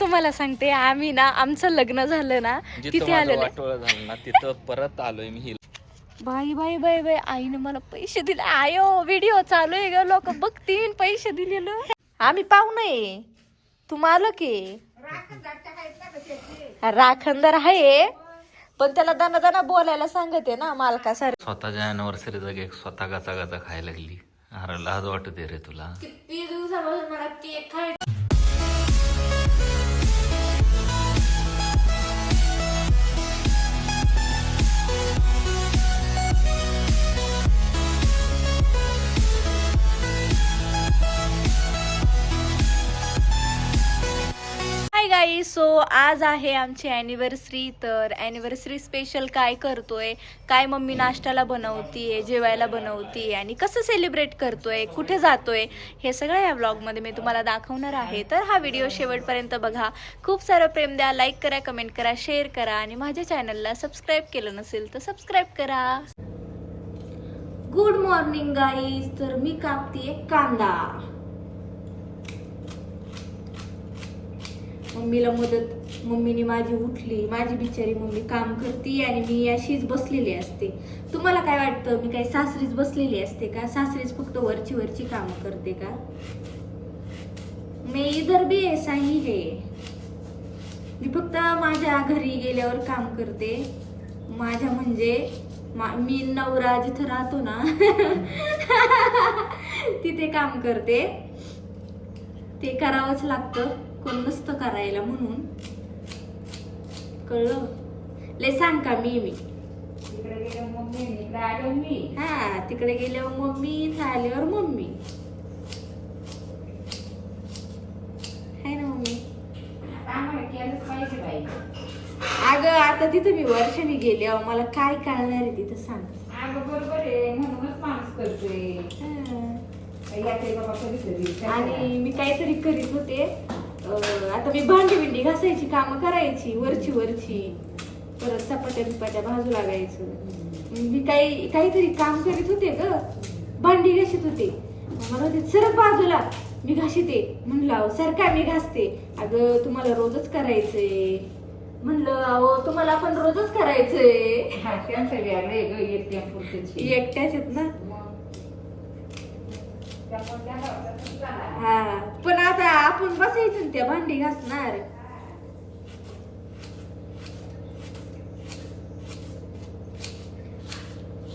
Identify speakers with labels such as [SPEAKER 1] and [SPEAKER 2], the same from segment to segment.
[SPEAKER 1] तुम्हाला सांगते आम्ही ना आमचं लग्न झालं ना तिथे आलेलं
[SPEAKER 2] झालं ना तिथं परत आलोय मी हिल.
[SPEAKER 1] बाई बाई बाई बाई आईने मला पैसे दिले. आयो व्हिडिओ चालू आहे ग लोक बघतीन पैसे दिलेलं. आम्ही पाहुणे आहे तू मालक आहे राखणदार आहे. पण त्याला दाना दाना बोलायला सांगते ना मालका सर
[SPEAKER 2] स्वतःच्या अॅनिव्हर्सरीचा केक स्वतः गाचा गाचा खायला लागली. अरे लाज वाटते रे तुला.
[SPEAKER 1] किती दिवसापासून मला केक खाय हाय गाई सो आज आहे आमची अॅनिव्हर्सरी तर अॅनिव्हर्सरी स्पेशल काय करतोय? काय मम्मी नाश्त्याला बनवतीये जेवायला बनवतीये आणि कसं सेलिब्रेट करतोय कुठे जातोय हे सगळं या ब्लॉगमध्ये मी तुम्हाला दाखवणार आहे. तर हा व्हिडिओ शेवटपर्यंत बघा. खूप सारं प्रेम द्या लाईक करा कमेंट करा शेअर करा आणि माझ्या चॅनलला सबस्क्राईब केलं नसेल तर सबस्क्राईब करा. गुड मॉर्निंग गाईज तर मी कापतीये कांदा. मम्मीला मदत मम्मीने माझी उठली माझी बिचारी मम्मी काम करते आणि मी अशीच बसलेली असते. तुम्हाला काय वाटतं मी काय सासरीच बसलेली असते का? सासरीच फक्त वरची वरची कामं करते का? मी इधर बी ऐसा ही है. मी फक्त माझ्या घरी गेल्यावर काम करते. माझ्या म्हणजे मा- मी नवरा जिथं राहतो ना तिथे काम करते. ते करावंच लागतं. कोण नसतं करायला म्हणून. कळलं? लय सांग का मी मी. हा तिकडे गेल्यावर मम्मी इथं आल्यावर मम्मी हाय ना मम्मी. अगं आता तिथं मी वर्षाने गेले मला काय कळणार आहे तिथं सांग.
[SPEAKER 3] बरोबर आहे म्हणूनच माणूस करतोय.
[SPEAKER 1] आणि मी काहीतरी करीत होते. आता मी भांडी बिंडी घासायची कामं करायची वरची वरची. परत चपात्या बिपात्या भाजू लागायचं. मी काही काहीतरी काम करीत होते ग. भांडी घासत होते. मला होते सर बाजूला. मी घासते म्हणलं सर काय मी घासते? अगं तुम्हाला रोजच करायचंय. म्हणलं अहो तुम्हाला पण रोजच करायचंय.
[SPEAKER 3] हा
[SPEAKER 1] एकट्याच आहेत ना. हा. आपण बसायचं ना त्या भांडी घासणार.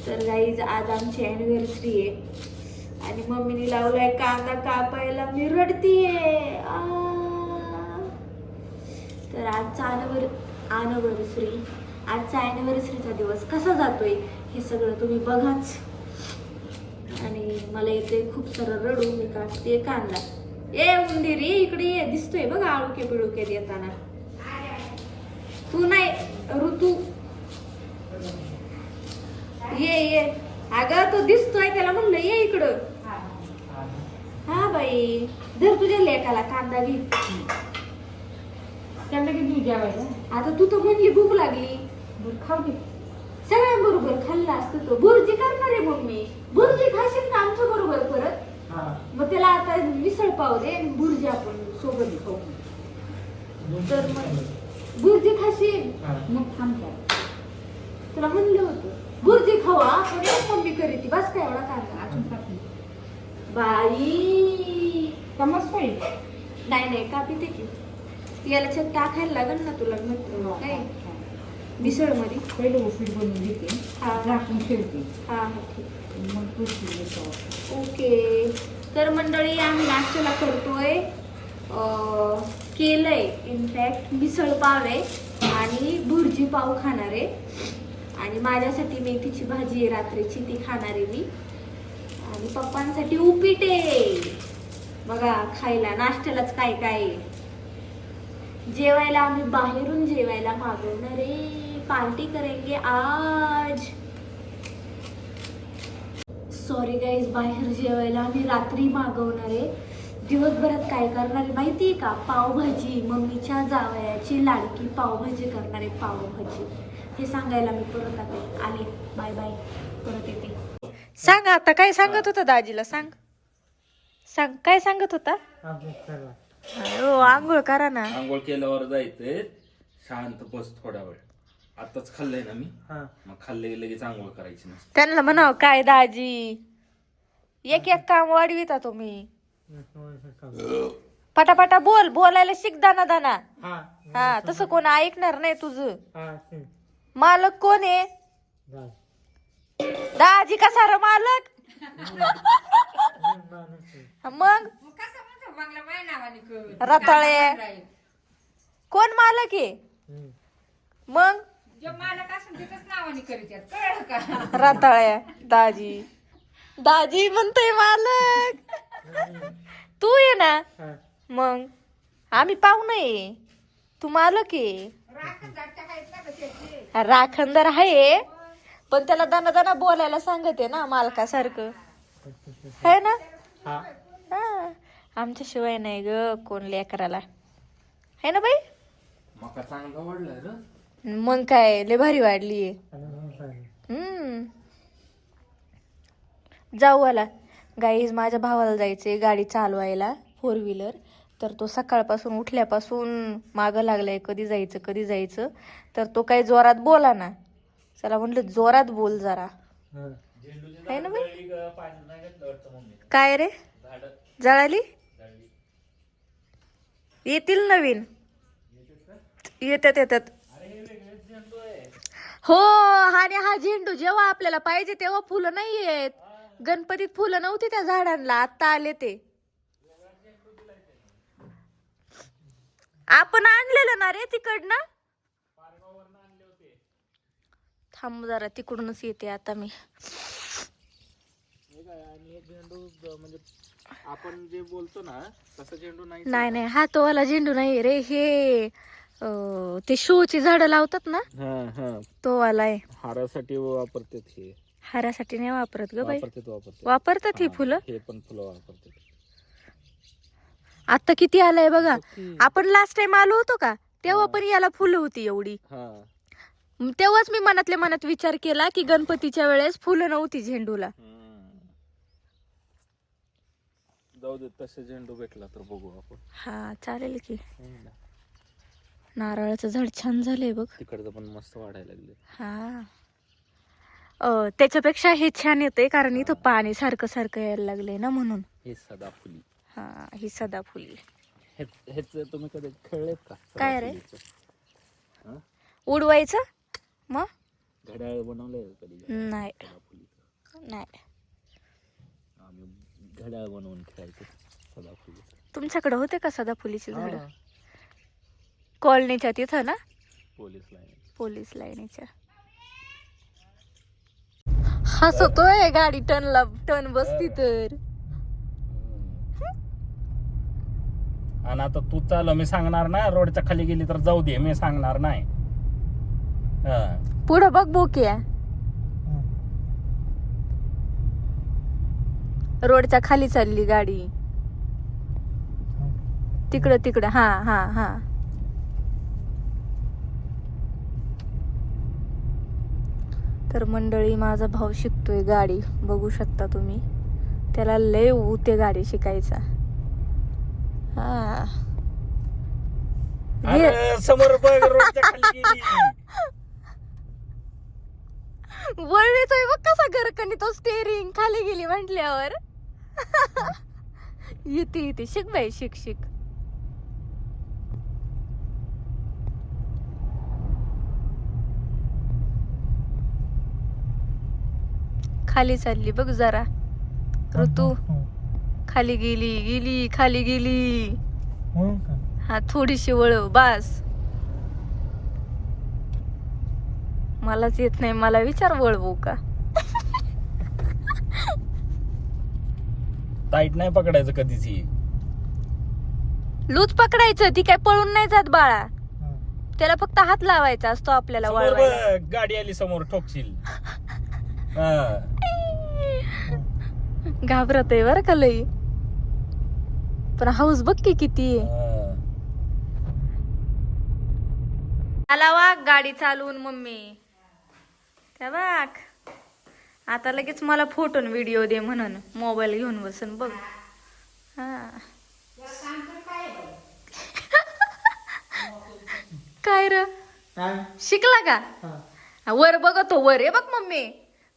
[SPEAKER 1] तर गाईज आज आमची अॅनिव्हर्सरी आहे. आणि मम्मीने लावलाय कांदा कापायला मी रडतीये. तर आजचा अनवर अॅनिव्हर्सरी आजचा अॅनिव्हर्सरीचा दिवस कसा जातोय हे सगळं तुम्ही बघाच. आणि मला येते खूप सारं रडू मी कापते कांदा. ए उंदीरी इकडे ये. दिसतोय बघ आळुके पिळुके येताना तू नाही ऋतू. ये ये. अगं तो दिसतोय त्याला म्हणलं ये इकडं. हा बाई. धर तुझ्या लेकाला कांदा घे.
[SPEAKER 3] त्यांना किती दूध जेवायला
[SPEAKER 1] आता तू तर म्हणली भूक लागली.
[SPEAKER 3] खाऊ दे.
[SPEAKER 1] सगळ्यांबरोबर खाल्ला असतं तो. बुर्जी करणार आहे मम्मी बुर्जी खाशील का आमच्या बरोबर परत? मग त्याला आता मिसळ पाव दे आणि बुर्जी आपण सोबत खाऊ. तर मग बुर्जी खाशील?
[SPEAKER 3] मग थांबतात
[SPEAKER 1] तुला म्हणलं होतं बुर्जी खावा पण मम्मी करीती बस काय एवढा कांदा?
[SPEAKER 3] अजून खात
[SPEAKER 1] बाई.
[SPEAKER 3] कमस होईल.
[SPEAKER 1] नाही नाही का पिते की? याला छत टाकायला लागल ना तुला काय मिसळमध्ये
[SPEAKER 3] पहिलं उपीट बनवून घेते.
[SPEAKER 1] हा.
[SPEAKER 3] झाकून ठेवते.
[SPEAKER 1] हा हा ठीक.
[SPEAKER 3] मग दूध
[SPEAKER 1] ओके. तर मंडळी आम्ही नाश्त्याला करतोय. अं, केलंय इनफॅक्ट मिसळ पाव आहे आणि भुर्जी पाव खाणार आहे. आणि माझ्यासाठी मेथीची भाजी आहे रात्रीची ती खाणार आहे मी. आणि पप्पांसाठी उपीट आहे. बघा खायला नाश्त्यालाच काय काय आहे. जेवायला आम्ही बाहेरून जेवायला मागवणार आहे. पार्टी करेंगे आज. सॉरी गाईज बाहेर जेवायला आम्ही रात्री मागवणार आहे. दिवसभरात काय करणार आहे माहिती आहे का? पावभाजी मम्मीच्या जावयाची लाडकी पावभाजी करणार आहे पावभाजी. हे सांगायला मी परत आता आले. बाय बाय परत येते. सांग आता काय सांगत होता दाजीला? सांग. सांग. काय सांगत होता? हो आंघोळ करा ना.
[SPEAKER 4] आंघोळ केल्यावर जायचंय. शांत बस थोडा वेळ आताच खाल्लंय ना मी. मग खाल्ले की लगेच आंघोळ करायची नसते
[SPEAKER 1] त्यांना म्हणाव काय दाजी? एक एक काम वाढविता तुम्ही. पटापटा बोल बोलायला शिक दाना दाना. हा. तसं कोण ऐकणार नाही तुझं. मालक कोण आहे? दाजी. कसा र मालक? मग
[SPEAKER 3] कसं म्हणतो बंगला माझ्या नावाने कर
[SPEAKER 1] रताळे. कोण मालक आहे? मग?
[SPEAKER 3] जो मालक असेल तिथंच नावाने करीत आहेत. कळलं का?
[SPEAKER 1] रताळ्या दाजी. दाजी म्हणतोय मालक. तू ये ना. मग आम्ही पाहुणं आहे. तू मालक आहे.
[SPEAKER 3] राखण ना.
[SPEAKER 1] राखणदार आहे. पण त्याला दाना दाना बोलायला सांगते ना मालकासारखं. है ना? हा. आमच्या शिवाय नाही ग कोण लेकराला. है ना बाई?
[SPEAKER 4] मका चांगला वाढलाय र.
[SPEAKER 1] मग काय लय भारी वाढली. हम्म. जाऊ आला. गाईज माझ्या भावाला जायचंय गाडी चालवायला फोर व्हीलर तर तो सकाळपासून उठल्यापासून मागं लागलाय कधी जायचं कधी जायचं. तर तो काही जोरात बोला ना. चला म्हटलं जोरात बोल जरा. आहे ना बाई? काय रे? जळाली? येतील नवीन. येतात येतात. हो आणि हा झेंडू जेव्हा आपल्याला पाहिजे तेव्हा फुलं नाही येत. गणपतीत फुलं नव्हती त्या झाडांना आता आले ते. आपण आणलेलं ना रे तिकडनं? थांब जरा तिकडूनच येते आता मी.
[SPEAKER 4] म्हणजे आपण जे बोलतो ना तसं झेंडू नाही
[SPEAKER 1] नाही नाही हा तो वाला झेंडू नाही रे हे. अं, ते शोची झाडं लावतात ना?
[SPEAKER 4] हा हा.
[SPEAKER 1] तो वाला आहे
[SPEAKER 4] हारासाठी वापरतात हे.
[SPEAKER 1] हारासाठी नाही वापरत ग बाई.
[SPEAKER 4] वापरतात वापरतात.
[SPEAKER 1] वापरतात ही फुलं?
[SPEAKER 4] हे पण फुलं वापरतात.
[SPEAKER 1] आता किती आलंय बघा. आपण लास्ट टाइम आलो होतो का? तेव्हा पण याला फुलं होती एवढी.
[SPEAKER 4] हा.
[SPEAKER 1] म तेव्हाच मी मनातल्या मनात विचार केला की गणपतीच्या वेळेस फुलं नव्हती झेंडूला.
[SPEAKER 4] जाऊ दे तसे झेंडू भेटला तर बघू आपण.
[SPEAKER 1] हा चालेल की. नारळाचं झाड छान झालंय बघ.
[SPEAKER 4] तिकडचं पण मस्त वाढायला लागले.
[SPEAKER 1] हा. त्याच्यापेक्षा हे छान येतंय कारण इथं पाणी सारखं सारखं यायला लागलंय ना म्हणून.
[SPEAKER 4] हे सदाफुली.
[SPEAKER 1] हा ही सदाफुली.
[SPEAKER 4] हे हेच तुम्ही कधी खेळलेत का?
[SPEAKER 1] काय रे?
[SPEAKER 4] हा?
[SPEAKER 1] उडवायचं? मग?
[SPEAKER 4] घड्याळ बनवलंय कधी
[SPEAKER 1] नाही. नाही.
[SPEAKER 4] आम्ही घड्याळ बनवून खेळायचो सदाफुलीचं.
[SPEAKER 1] तुमच्याकडे होते का सदाफुलीची झाडं? कॉलनीच्या तिथं ना?
[SPEAKER 4] Police line.
[SPEAKER 1] पोलीस लाईनीच्या. हसतोय गाडी टनला टन बसती तर.
[SPEAKER 4] आणि आता तू चाल मी सांगणार ना रोडच्या खाली गेली तर जाऊ दे मी सांगणार नाही. हा.
[SPEAKER 1] पुढं बघ बोकिया रोडच्या खाली चालली गाडी. तिकडं तिकडं. हा हा हा. तर मंडळी माझा भाऊ शिकतोय गाडी. बघू शकता तुम्ही. त्याला लय उते गाडी शिकायचा. हा. हे-
[SPEAKER 4] अरे, समोर बघ रोडच्या खाली गेली.
[SPEAKER 1] वळणीतोय बघ कसा घरकणी तो स्टेरिंग खाली गेली म्हटल्यावर. येते येते. शिक बाई शिक शिक. खाली चालली बघ जरा. ऋतू. खाली गेली गेली खाली गेली. हा थोडीशी वळव बास. मलाच येत नाही मला विचार वळवू का?
[SPEAKER 4] टाईट नाही पकडायचं कधीच ही.
[SPEAKER 1] लूज पकडायचं ती काय पळून नाही जात बाळा. त्याला फक्त हात लावायचा असतो आपल्याला
[SPEAKER 4] समोर
[SPEAKER 1] वळवायला.
[SPEAKER 4] बघ, गाडी आली समोर ठोकशील. हा.
[SPEAKER 1] घाबरत आहे का लई. पण हाऊस बघ की किती आहे. आला वाघ गाडी चालवून मम्मी. त्या वाघ आता लगेच मला फोटो व्हिडिओ दे म्हणून. मोबाईल घेऊन बसून बघ. हा.
[SPEAKER 3] काय
[SPEAKER 1] र? शिकला का? वर बघतो वर. आहे बघ मम्मी.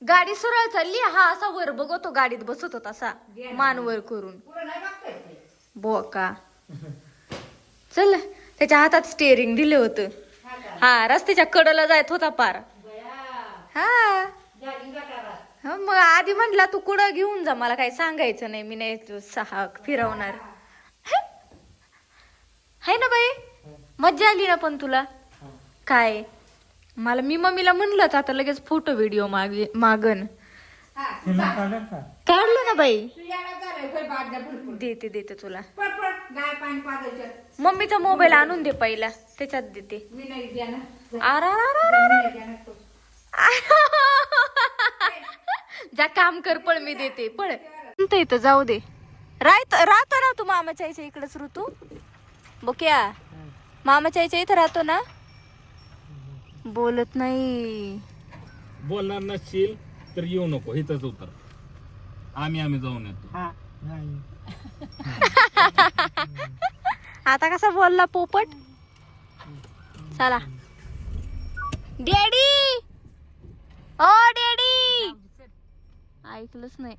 [SPEAKER 1] गाडी सरळ चालली हा असा वर बघतो गाडीत बसत होता असा मान वर करून. बोका. चल त्याच्या हातात स्टेअरिंग दिलं होतं.
[SPEAKER 3] हा
[SPEAKER 1] रस्त्याच्या कडला जायत होता पार. हा. मग आधी म्हटला तू कुठं घेऊन जा मला काही सांगायचं नाही मी नाही तू सहा फिरवणार. है? ना बाई? मज्जा आली ना पण तुला? काय? मला मी मम्मीला म्हणलंच आता लगेच फोटो व्हिडिओ मागे मागन.
[SPEAKER 3] हा,
[SPEAKER 5] का?
[SPEAKER 1] काढलं ना बाई. देते देते तुला.
[SPEAKER 3] पाणी.
[SPEAKER 1] मम्मीचा मोबाईल आणून दे पहिला त्याच्यात देते.
[SPEAKER 3] मी नाही देणार. जा,
[SPEAKER 1] आरा
[SPEAKER 3] तो.
[SPEAKER 1] जा काम कर पळ मी देते पळ. म्हणतं इथं जाऊ दे. राहत राहतो ना तू मामाच्या आईच्या इकडेच ऋतू. बोक्या मामाच्या आईच्या इथं राहतो ना? बोलत नाही.
[SPEAKER 2] बोलणार नसशील तर येऊ नको इथंच उतर आम्ही आम्ही जाऊन येतो.
[SPEAKER 5] नाही.
[SPEAKER 1] आता कसा बोलला पोपट? चला. डॅडी! ओ डॅडी! ऐकलंच नाही.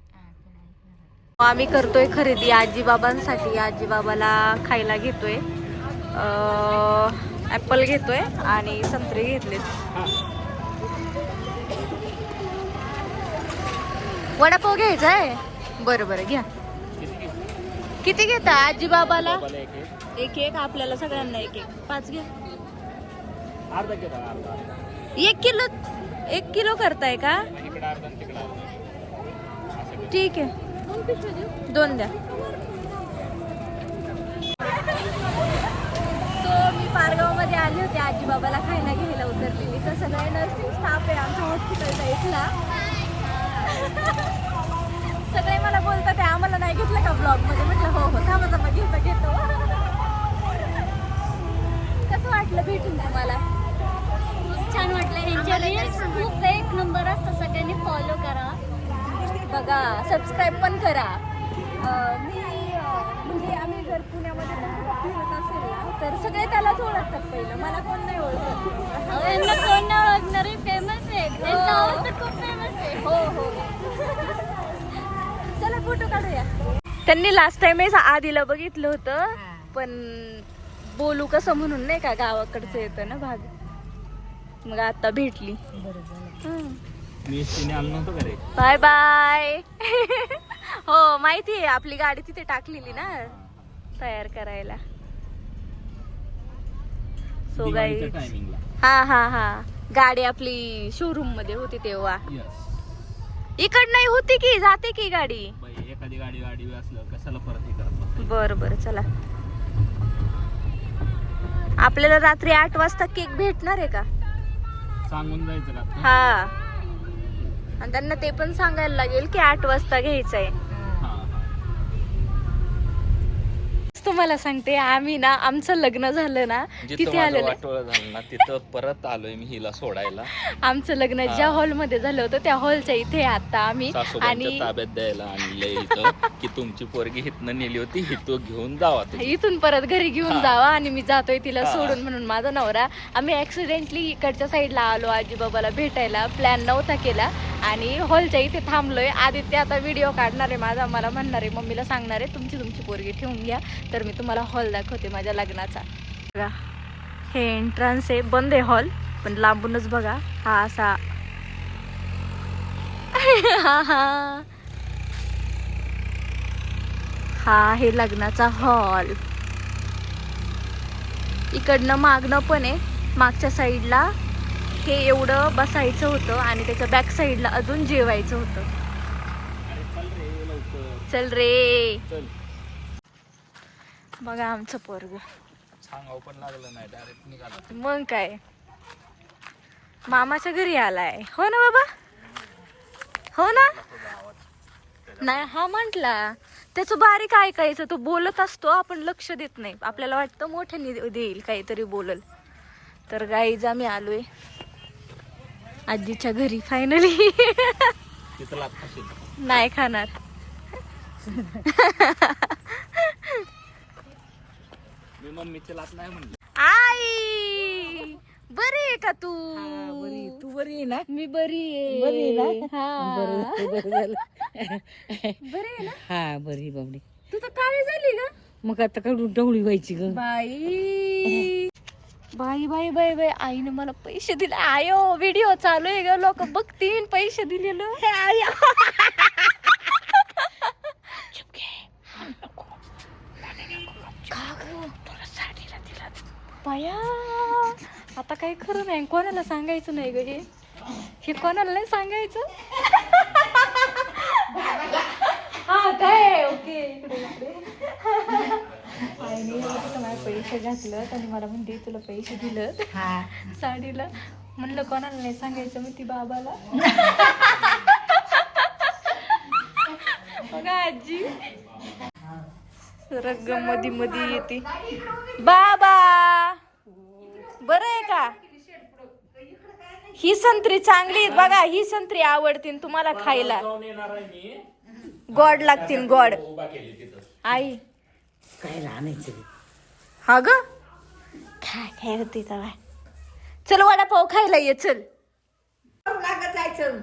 [SPEAKER 1] आम्ही करतोय खरेदी आजी बाबांसाठी आजी बाबाला खायला घेतोय. ऍपल घेतोय आणि संत्रे घेतलेत वडापाव घ्यायचा आहे? बरं बरं घ्या. किती घेता आजी बाबाला एक एक आपल्याला सगळ्यांना एक एक. पाच घ्या. एक किलो एक किलो करताय का? ठीक आहे. दोन द्या सो मी पारगावमध्ये आली होती आजी बाबाला खायला घ्यायला उतरलेली. तर सगळे नर्सिंग स्टाफ आहे आमच्या हॉस्पिटलचा इथला. सगळे मला बोलतात "आहे, आम्हाला नाही घेतलं का ब्लॉगमध्ये? म्हटलं हो हो थांबा थांबा घेतो घेतो. कसं वाटलं भेटून तुम्हाला?
[SPEAKER 6] खूप छान वाटलं. यांच्या रील्स खूप एक नंबर असतं सगळ्यांनी फॉलो करा.
[SPEAKER 1] बघा सबस्क्राईब पण करा. मी म्हणजे आम्ही जर पुण्यामध्ये पण फिरत असेल ना तर सगळे त्यालाच ओळखतात पहिलं. मला कोण नाही ओळखत.
[SPEAKER 6] कोण नाही ओळखणारे फेमस आहे. त्यांचा आवाज तर खूप फेमस आहे.
[SPEAKER 1] हो हो. चला फोटो काढूया. त्यांनी लास्ट टाइम आधीला बघितलं होतं पण बोलू कसं म्हणून नाही का गावाकडचं येतं ना भाग. मग आता भेटली. Bye bye. हो माहिती आहे आपली गाडी तिथे टाकलेली ना तयार करायला. सो गाई हा हा हा. गाडी आपली शोरूममध्ये होती तेव्हा. इकड नाही होती की जाते की गाडी?
[SPEAKER 2] एखादी गाडी गाडी असलं कशाला परत?
[SPEAKER 1] बर बर चला. आपल्याला रात्री आठ वाजता केक भेटणार आहे का?
[SPEAKER 2] सांगून जायचं का
[SPEAKER 1] हा. आणि त्यांना ते पण सांगायला लागेल की आठ वाजता घ्यायचं आहे तुम्हाला सांगते आम्ही ना आमचं लग्न झालं ना तिथे आलेलं.
[SPEAKER 4] झालं ना तिथं परत आलोय मी हिला सोडायला.
[SPEAKER 1] आमचं लग्न ज्या हॉलमध्ये झालं होतं त्या हॉलच्या इथे आता आम्ही आणि
[SPEAKER 4] ताब्यात द्यायला आणलंय इथं की तुमची पोरगी हिथनं नेली होती हिथं घेऊन जावा
[SPEAKER 1] इथून परत घरी घेऊन. जावा आणि मी जातोय तिला. सोडून म्हणून माझा नवरा. आम्ही ऍक्सिडेंटली इकडच्या साईडला आलो आजी बाबाला भेटायला. प्लॅन नव्हता केला आणि हॉलच्या इथे थांबलोय. आदित्य आता व्हिडिओ काढणार आहे माझा मला म्हणणार आहे मम्मीला सांगणार आहे तुमची तुमची पोरगी ठेवून घ्या. तर मी तुम्हाला हॉल दाखवते माझ्या लग्नाचा. बघा हे एंट्रन्स आहे बंद आहे हॉल पण लांबूनच बघा हा असा. हा हा हा आहे लग्नाचा हॉल इकडनं मागणं पण आहे मागच्या साईडला हे एवढं बसायचं होतं आणि त्याच्या बॅक साईडला अजून जेवायचं होतं.
[SPEAKER 2] चल रे
[SPEAKER 1] चल रे.
[SPEAKER 2] चल.
[SPEAKER 1] बघा आमचं पोरग.
[SPEAKER 4] सांगावं पण लागलं नाही डायरेक्ट निघाला.
[SPEAKER 1] मग काय? मामाच्या घरी आलाय. हो ना बाबा? हो ना? नाही हा म्हंटला त्याचं बारीक ऐकायचं तो बोलत असतो आपण लक्ष देत नाही. आपल्याला वाटतं मोठ्याने देईल काहीतरी बोलल. तर गाईज आम्ही आलोय. आजीच्या घरी फायनली. नाही खाणार.
[SPEAKER 2] मी मम्मीची लात नाही म्हणली.
[SPEAKER 1] आई का तू?
[SPEAKER 7] बरी तू बरी आहे ना?
[SPEAKER 1] मी बरी आहे.
[SPEAKER 7] बरी आहे ना?
[SPEAKER 1] हा.
[SPEAKER 7] बरं बरं झालं.
[SPEAKER 1] बरी आहे ना?
[SPEAKER 7] हा बरी बाबडी.
[SPEAKER 1] तू तर काळी झाली ग
[SPEAKER 7] मग आता कडून डवळी व्हायची ग.
[SPEAKER 1] बाई. बाई बाई बाई बाई आईने मला पैसे दिले. आयो व्हिडिओ चालू आहे ग. लोक बघतील पैसे दिलेलं चुप घे. का ग? तुला साडीला दिला बाया आता काही खरं नाही. कोणाला सांगायचं नाही ग हे? हे कोणाला नाही सांगायचं? हा काय? ओके इकडे इकडे. आईने मला तिथं माझे पैसे घातलं आणि मला म्हणते तुला पैसे दिलं. साडीला. म्हणलं कोणाला नाही सांगायचं मग ती बाबाला. बघा आजी? रग्ग मधी मधी येते. बाबा! बरं आहे का? ही संत्री चांगली बघा ही संत्री आवडतील तुम्हाला खायला. गोड लागतील गोड. आई.
[SPEAKER 7] काय आणायचं
[SPEAKER 1] हा ग? काय काय होते तेव्हा चल वडापाव खायला ये चल.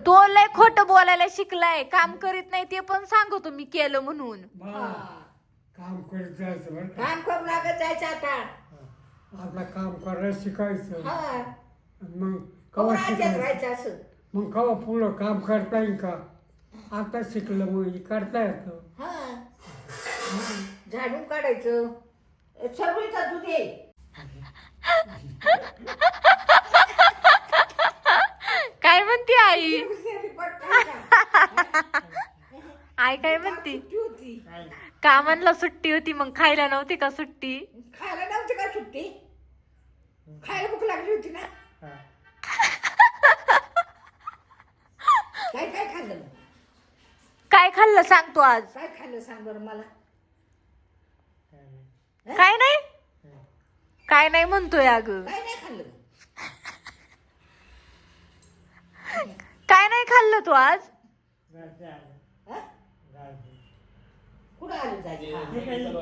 [SPEAKER 1] तो लय खोट बोलायला शिकलाय काम करीत नाही ते पण सांगतो मी केलं म्हणून.
[SPEAKER 5] काम करत जायचं बरं का?
[SPEAKER 7] काम करू लागत जायचं आता.
[SPEAKER 5] आपलं काम करायला शिकायचं.
[SPEAKER 7] हा.
[SPEAKER 5] आणि मग कवा
[SPEAKER 7] राज्यात
[SPEAKER 5] शिकायचं
[SPEAKER 7] राहायचं असं.
[SPEAKER 5] मग कवा पुढं काम करता येईल का? आता शिकलं मग हे करता येतं.
[SPEAKER 7] हा. झाडून काढायचं. सगळीचा दूध ये.
[SPEAKER 1] काय म्हणते आई? आई काय म्हणते?
[SPEAKER 7] होती.
[SPEAKER 1] कामांना सुट्टी होती मग खायला नव्हती का सुट्टी?
[SPEAKER 7] खायला नव्हती का सुट्टी? खायला भूक लागली होती ना. काय काय खाल्लं?
[SPEAKER 1] काय खाल्लं सांगतो आज?
[SPEAKER 7] काय खाल्लं सांग बरं मला?
[SPEAKER 1] काय नाही? काय नाही म्हणतोय अग.
[SPEAKER 7] काय नाही खाल्लं?
[SPEAKER 1] काय नाही खाल्लं तू आज?
[SPEAKER 7] आलं जायचं.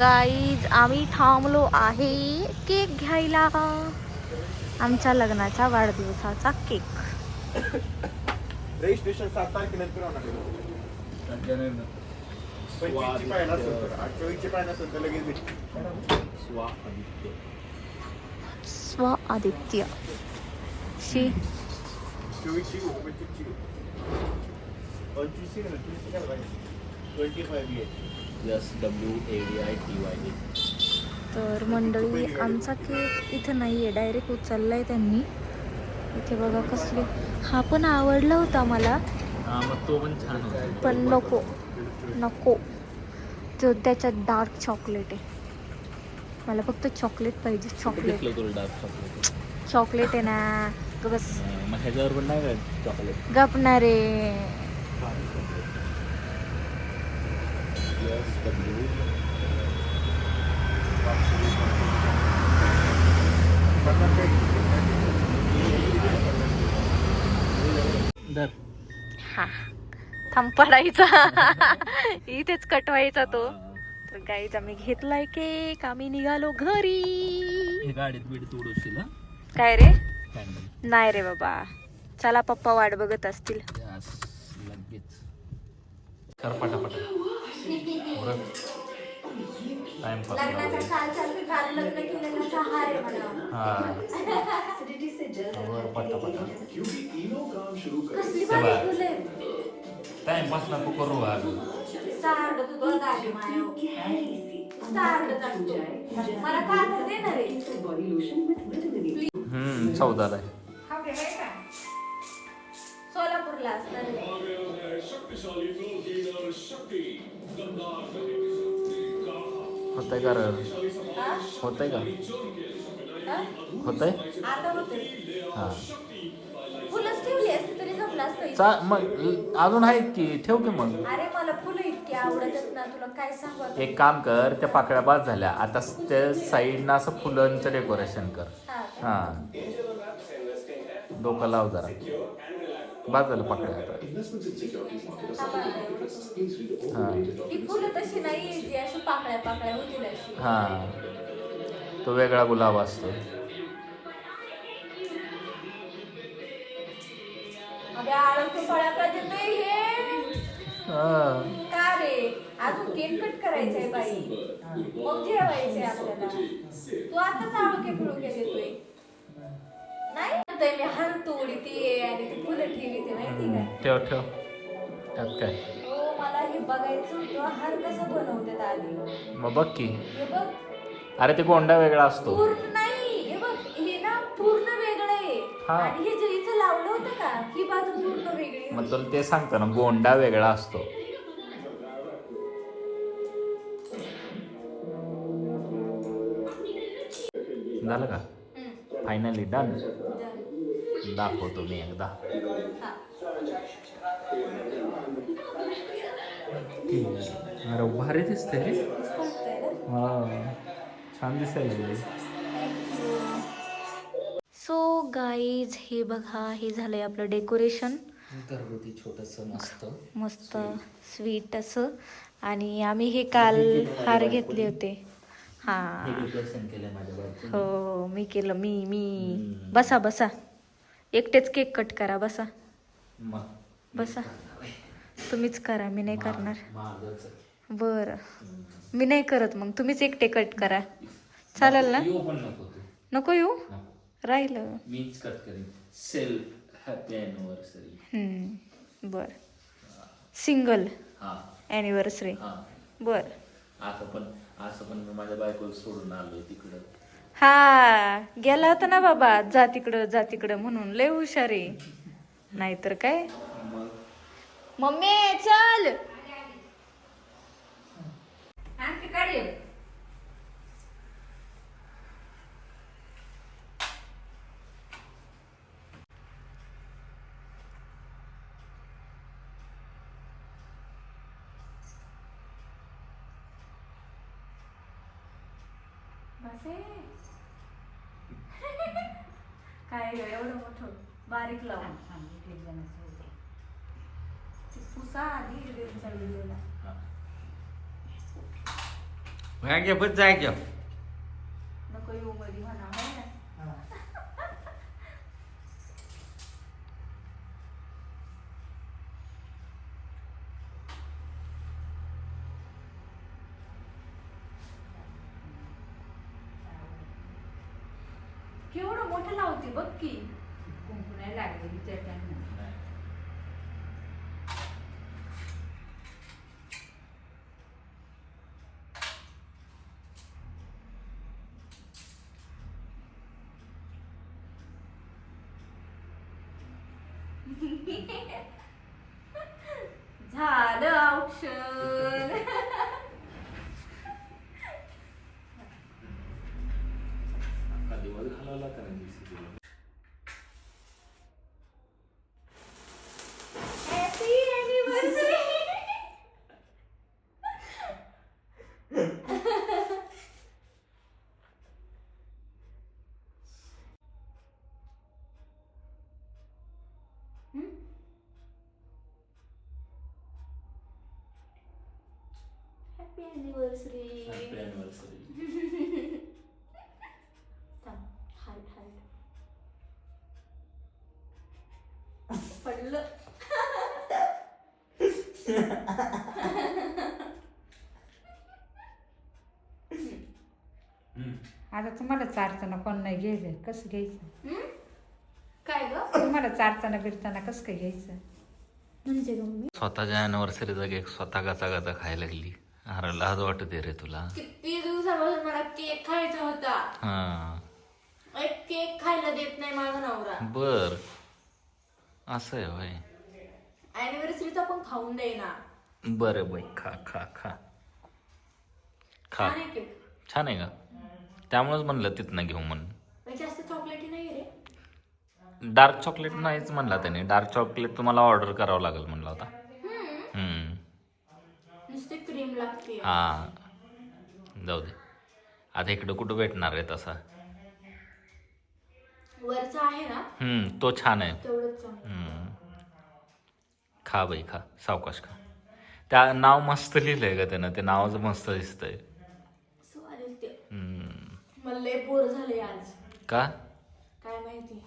[SPEAKER 1] गाईज आम्ही थांबलो आहे केक घ्यायला. आमच्या लग्नाच्या वाढदिवसाचा केक.
[SPEAKER 8] रजिस्ट्रेशन सात तारखेनंतर. पंचवीसची पाहिजे असेल तर आठ चोवीसची पाहिजे असेल तर लगेच भेटेल.
[SPEAKER 1] स्व आदित्य शी
[SPEAKER 8] चोवीसची
[SPEAKER 1] तर मंडळी आमचा केक इथं नाही आहे डायरेक्ट उचललाय त्यांनी. इथे बघा कसले हा पण आवडला होता मला.
[SPEAKER 4] हा पण
[SPEAKER 1] नको. नको. तो त्याच्यात डार्क चॉकलेट आहे. मला फक्त चॉकलेट पाहिजे. चॉकलेट
[SPEAKER 4] चॉकलेट
[SPEAKER 1] चॉकलेट आहे ना. बस
[SPEAKER 4] चॉकलेट
[SPEAKER 1] गपणारे हा. थांब पडायचा. इथेच कटवायचा तो. तर गाईज आम्ही घेतलाय केक आम्ही निघालो घरी.
[SPEAKER 4] गाडीत बीड उडवशील हा
[SPEAKER 1] काय रे? नाही रे बाबा. चला पप्पा वाट बघत असतील.
[SPEAKER 4] लगेच. कर पटापटा. टाइम पास हा. वर पटापटा. टाइम पास नको करू आज. हम्म आहे.
[SPEAKER 1] असणार
[SPEAKER 4] होतंय का रे? होतंय का? होतंय?
[SPEAKER 1] आता होते
[SPEAKER 4] हा.
[SPEAKER 1] फुलंच ठेवली असते तरी जमलं असतं
[SPEAKER 4] चा मग अजून आहेत की? ठेव की मग?
[SPEAKER 1] अरे मला फुलं इतकी आवडतात ना तुला काय सांगू आता?
[SPEAKER 4] एक काम कर त्या पाकळ्या बाद झाल्या. आता त्या साईडनं असं फुलांचं डेकोरेशन कर.
[SPEAKER 1] हा?
[SPEAKER 4] हा. डोकं लाव जरा. बाद झालं पाकळ्या आता हा.
[SPEAKER 1] ती फुलं तशी नाही जी अशी पाकळ्या पाकळ्या होतील अशी.
[SPEAKER 4] हा. तो वेगळा गुलाब असतो.
[SPEAKER 1] अबे आळूचे फळाचा देतोय हे?
[SPEAKER 4] हा.
[SPEAKER 1] का रे? अजून केक कट करायचंय बाई. मग जेवायचंय आपल्याला. तू देतोय नाही? मी हार तोडीते आणि ती फुलं ठेवी ते माहिती का?
[SPEAKER 4] ठेव ठेव. त्यात काय?
[SPEAKER 1] हो मला हे बघायचं होतं. हार कसं बनवतात आधी?
[SPEAKER 4] मग बघ की.
[SPEAKER 1] हे बघ.
[SPEAKER 4] अरे ते गोंडा वेगळा असतो.
[SPEAKER 1] पूर्ण नाही. हे बघ हे ना पूर्ण वेगळं आहे.
[SPEAKER 4] हा.
[SPEAKER 1] आणि हे जे इथं लावलं होतं का ही बाजू पूर्ण वेगळी.
[SPEAKER 4] मग तुला ते सांगतो ना गोंडा वेगळा असतो. झालं का?
[SPEAKER 1] हम्म.
[SPEAKER 4] Finally done. दाखवतो मी एकदा.
[SPEAKER 1] हा.
[SPEAKER 4] अरे भारी दिसते रे? हा छान दिसायला
[SPEAKER 1] सो गाईज हे बघा हे झालंय आपलं डेकोरेशन
[SPEAKER 4] घरगुती छोटस मस्त.
[SPEAKER 1] मस्त स्वीट असं. आणि आम्ही हे काल हार घेतले होते. हा. हो मी केलं मी मी. बसा बसा. एकटेच केक कट करा बसा. बसा. तुम्हीच करा मी नाही करणार. बरं. मी नाही करत मग तुम्हीच एकटे कट करा. चालेल ना?
[SPEAKER 4] नको
[SPEAKER 1] येऊ? राहिलं.
[SPEAKER 4] मीच कट करीन. सेल्फ हॅपी अॅनिव्हर्सरी
[SPEAKER 1] हम्म, बर. Single anniversary. बर.
[SPEAKER 4] असं पण असं पण मी माझ्या बायकोला सोडून आलोय तिकडं.
[SPEAKER 1] हा गेला होता ना बाबा जा तिकडं जा तिकडं म्हणून. लय हुशार आहे. नाहीतर काय?
[SPEAKER 4] मग
[SPEAKER 1] मम्मी चल.
[SPEAKER 3] आणखी काढे
[SPEAKER 1] बसे ग एवढं मोठं बारीक लावून. पुसा आधी रीलच्या व्हिडिओला नको येऊ मध्ये म्हणा है ना केवढं मोठं लावते बघ की
[SPEAKER 3] कुंकू नाही लागले विचार त्यांना
[SPEAKER 1] झालं औषध
[SPEAKER 4] अख्खा दिवस घालवला का नाही दिवशी तुला?
[SPEAKER 1] हॅपी अॅनिव्हर्सरी हॅपी अॅनिव्हर्सरी पडलं
[SPEAKER 3] आता तुम्हाला चारताना कोण नाही घ्यायचं? कसं घ्यायचं?
[SPEAKER 1] हम्म? काय ग?
[SPEAKER 3] तुम्हाला चारताना बिरताना कसं काय घ्यायचं?
[SPEAKER 1] म्हणजे
[SPEAKER 4] स्वतःच्या अॅनिव्हर्सरीचा केक स्वतः गाचा गाचा खायला लागली? अरे लाज वाटते रे तुला.
[SPEAKER 1] किती दिवसापासून मला केक खायचा होता.
[SPEAKER 4] हा.
[SPEAKER 1] एक केक खायला देत नाही माझा नवरा.
[SPEAKER 4] बर. असं आहे होय.
[SPEAKER 1] अॅनिव्हर्सरीचा पण खाऊन देईना.
[SPEAKER 4] बरं बाई खा खा खा. खा.
[SPEAKER 1] छान आहे केक.
[SPEAKER 4] छान आहे का? त्यामुळेच म्हणलं तिथनं घेऊ म्हणून.
[SPEAKER 1] पण जास्त चॉकलेटी नाही रे.
[SPEAKER 4] डार्क चॉकलेट नाहीच म्हणला त्याने. डार्क चॉकलेट तुम्हाला ऑर्डर करावं लागेल म्हणला होता हम्म.
[SPEAKER 1] नुसती क्रीम लागते.
[SPEAKER 4] हा. जाऊ दे. आता इकडं कुठं भेटणार आहे तसा?
[SPEAKER 1] वरचा आहे ना?
[SPEAKER 4] हम्म, तो छान आहे.
[SPEAKER 1] तेवढंच चांगलं
[SPEAKER 4] हम्म. खा बाई खा. सावकाश खा. त्या नाव मस्त लिहिलंय का त्यानं. ते नावच मस्त दिसतंय.
[SPEAKER 1] चालेल ते
[SPEAKER 4] हम्म.
[SPEAKER 1] मला लय बोर झाले आज.
[SPEAKER 4] का?
[SPEAKER 1] काय माहिती.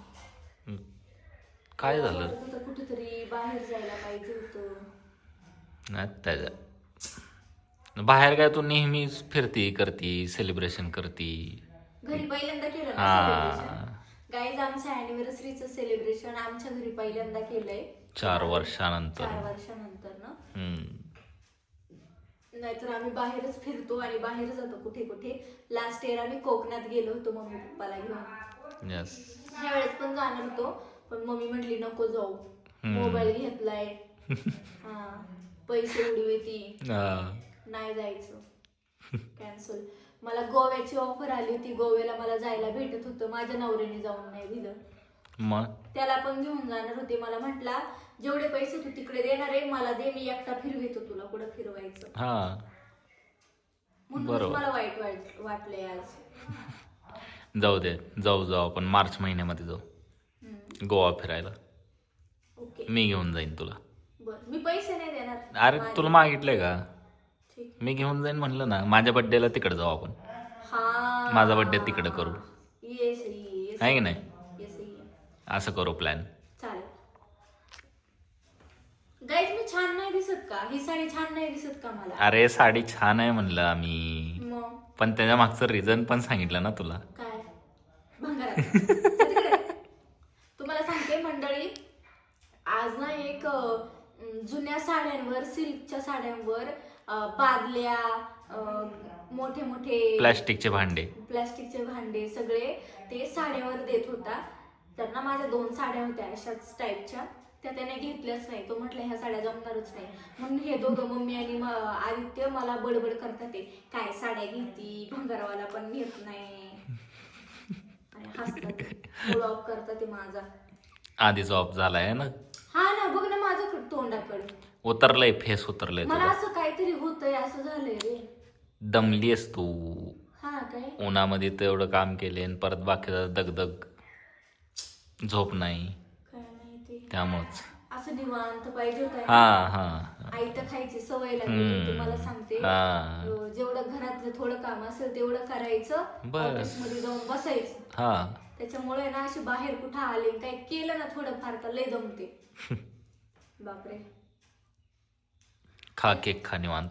[SPEAKER 4] काय झालं?
[SPEAKER 1] वाटत होतं कुठेतरी बाहेर जायला पाहिजे होतं.
[SPEAKER 4] नाही त्याच्या बाहेर काय तू नेहमीच फिरती करती सेलिब्रेशन करती?
[SPEAKER 1] घरी पहिल्यांदा केलं
[SPEAKER 4] हा.
[SPEAKER 1] सेलिब्रेशन गाईज आमच्या अॅनिव्हर्सरीचं सेलिब्रेशन आमच्या घरी पहिल्यांदा केलंय.
[SPEAKER 4] चार वर्षानंतर.
[SPEAKER 1] चार वर्षानंतर ना.
[SPEAKER 4] हम्म.
[SPEAKER 1] नाहीतर आम्ही बाहेरच फिरतो आणि बाहेर जातो कुठे कुठे. लास्ट इयर आम्ही कोकणात गेलो होतो मम्मी पप्पाला घेऊन.
[SPEAKER 4] Yes.
[SPEAKER 1] ह्या वेळेस पण जाणार होतो पण मम्मी म्हटली नको जाऊ. मोबाईल घेतलाय. हा. पैसे उडवी
[SPEAKER 4] हा.
[SPEAKER 1] नाही जायचं. कॅन्सल मला गोव्याची ऑफर आली होती. गोव्याला मला जायला भेटत होतं. माझ्या नवऱ्याने जाऊन नाही दिलं.
[SPEAKER 4] मग?
[SPEAKER 1] त्याला पण घेऊन जाणार होते. मला म्हटला जेवढे पैसे तू तिकडे देणार आहे मला दे. मी एकटा फिरवितो तुला. कुठं फिरवायचं? म्हणून. मला वाईट वाट- वाटलंय आज.
[SPEAKER 4] जाऊ दे. जाऊ जाऊ आपण. मार्च महिन्यामध्ये जाऊ. गोवा फिरायला.
[SPEAKER 1] ओके.
[SPEAKER 4] मी घेऊन जाईन तुला.
[SPEAKER 1] बर. मी पैसे नाही देणार.
[SPEAKER 4] अरे. तुला मागितलंय का? मी घेऊन जाईन म्हणलं ना माझ्या बड्डेला तिकडे जाऊ आपण.
[SPEAKER 1] हा.
[SPEAKER 4] माझा बर्थडे तिकडे करू.
[SPEAKER 1] येस येस
[SPEAKER 4] आहे की नाही?
[SPEAKER 1] येस
[SPEAKER 4] असं करू प्लॅन
[SPEAKER 1] चालेल. गाईज मी छान नाही दिसत का? ही साडी छान नाही दिसत का मला?
[SPEAKER 4] अरे साडी छान आहे म्हणलं आम्ही.
[SPEAKER 1] मग?
[SPEAKER 4] पण त्याच्या मागचं रिझन पण सांगितलं ना तुला.
[SPEAKER 1] काय? भंगारात. तिकडे. तुम्हाला सांगते मंडळी. आज ना एक अं, जुन्या साड्यांवर सिल्कच्या साड्यांवर बादल्या मोठे मोठे
[SPEAKER 4] प्लॅस्टिकचे भांडे.
[SPEAKER 1] प्लास्टिकचे भांडे सगळे ते साड्यावर देत होता. त्यांना माझ्या दोन साड्या होत्या अशाच टाईपच्या त्या त्याने घेतल्याच नाही. तो म्हटलं ह्या साड्या जमणारच नाही. म्हणून हे दोघं मम्मी आणि आदित्य मला बडबड करतात ते. काय साड्या घेती? भंगारवाला पण घेत नाही. आणि हसतात ऑफ करतात ते माझा.
[SPEAKER 4] आधीच ऑफ झालाय ना?
[SPEAKER 1] हा ना बघ ना माझं तोंडाकडे.
[SPEAKER 4] उतरलंय फेस उतरलंय
[SPEAKER 1] मला
[SPEAKER 4] तुला.
[SPEAKER 1] असं काहीतरी होतंय असं झालंय रे.
[SPEAKER 4] दमलीयस तू.
[SPEAKER 1] हा काय?
[SPEAKER 4] उन्हामध्ये तेवढं काम केले आणि परत बाकीचा दगदग. झोप नाही.
[SPEAKER 1] काय माहिती.
[SPEAKER 4] त्यामुळंच.
[SPEAKER 1] असं निवांत पाहिजे होतं
[SPEAKER 4] हा हा
[SPEAKER 1] आई तर खायची सवय लागली होती, तुम्हाला सांगते.
[SPEAKER 4] हा.
[SPEAKER 1] अं, जेवढं घरातलं थोडं काम असेल तेवढं करायचं.
[SPEAKER 4] बस.
[SPEAKER 1] मध्ये जाऊन बसायचं.
[SPEAKER 4] हा.
[SPEAKER 1] त्याच्यामुळे ना अशी बाहेर कुठं आले काही केलं ना थोडं फार तर लय जमते बापरे.
[SPEAKER 4] खा केक खा निवांत.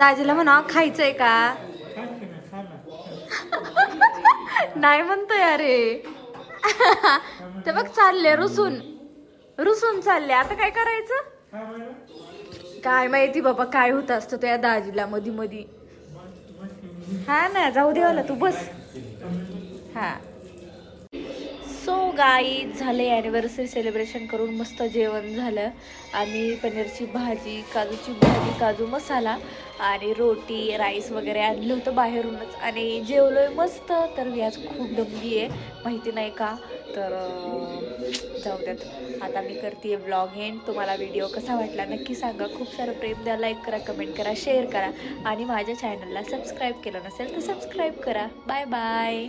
[SPEAKER 1] दाजीला म्हणा खायचंय का? नाही म्हणतोय अरे. ते बघ चालले रुसून. रुसून चालले आता काय करायचं? काय माहिती बाबा काय होत असतं त्या दाजीला मधी मधी. हा ना जाऊ देवाला तू बस. हा. सो गाई झाले ॲनिव्हर्सरी सेलिब्रेशन करून मस्त जेवण झालं. आम्ही पनीरची भाजी काजूची भाजी काजू मसाला आणि रोटी राईस वगैरे आणलं होतं बाहेरूनच. आणि जेवलो आहे मस्त तर मी आज खूप दमली आहे. माहिती नाही का? तर जाऊ द्यात. आता मी करते आहे ब्लॉग एंड तुम्हाला व्हिडिओ कसा वाटला नक्की सांगा. खूप सारं प्रेम द्या लाईक करा कमेंट करा शेअर करा. आणि माझ्या चॅनलला सबस्क्राईब केलं नसेल तर सबस्क्राईब करा. Bye bye